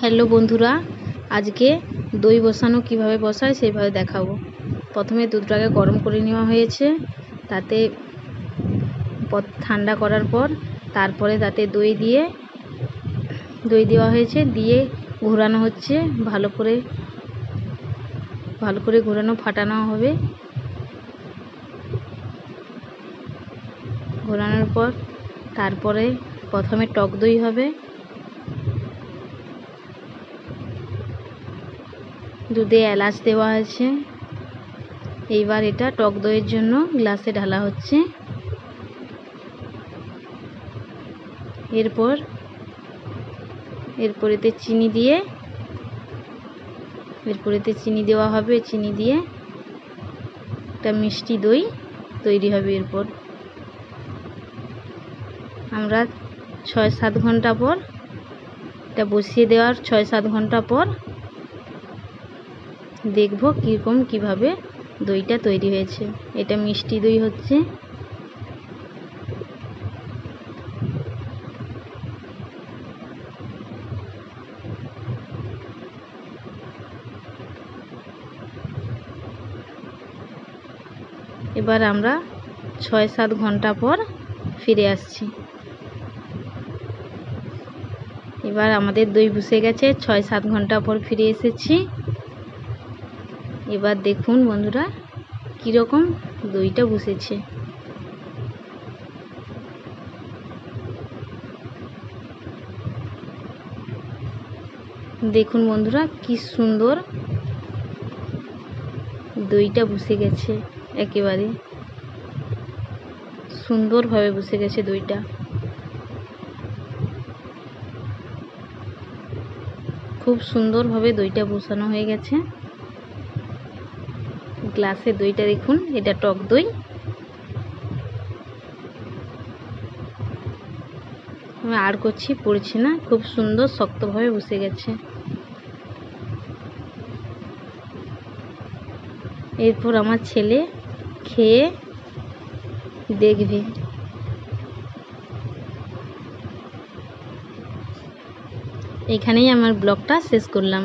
Hello বন্ধুরা, আজকে দই বসানো কীভাবে বসায় সেইভাবে দেখাবো। প্রথমে দুধটাকে গরম করে নেওয়া হয়েছে, তাতে ঠান্ডা করার পর তারপরে তাতে দই দিয়ে, দই দেওয়া হয়েছে, দিয়ে ঘোরানো হচ্ছে, ভালো করে ভালো করে ঘোরানো, ফাটানো হবে। ঘোরানোর পর তারপরে প্রথমে টক দই হবে। দুধে এলাচ দেওয়া আছে। এইবার এটা টক দইয়ের জন্য গ্লাসে ঢালা হচ্ছে। এরপর এরপর এতে চিনি দিয়ে, এরপর এতে চিনি দেওয়া হবে, চিনি দিয়ে একটা মিষ্টি দই তৈরি হবে এরপর। আমরা ছয় সাত ঘণ্টা পর, এটা বসিয়ে দেওয়ার ছয় সাত ঘণ্টা পর দেখব কীরকম, কীভাবে দইটা তৈরি হয়েছে। এটা মিষ্টি দই হচ্ছে। এবার আমরা ছয় সাত ঘণ্টা পর ফিরে আসছি। এবার আমাদের দই বসে গেছে ছয় সাত ঘণ্টা পর ফিরে এসেছি। এবার দেখুন বন্ধুরা, কীরকম দইটা বসেছে। দেখুন বন্ধুরা, কি সুন্দর দইটা বসে গেছে একেবারে। সুন্দরভাবে বসে গেছে দইটা। খুব সুন্দরভাবে দইটা বসানো হয়ে গেছে। গ্লাসে দইটা দেখুন, এটা টক দই। আর করছি, পড়ছি না, খুব সুন্দর, শক্তভাবে বসে গেছে। এরপর আমার ছেলে খেয়ে দেখবে। এখানেই আমার ব্লগটা শেষ করলাম।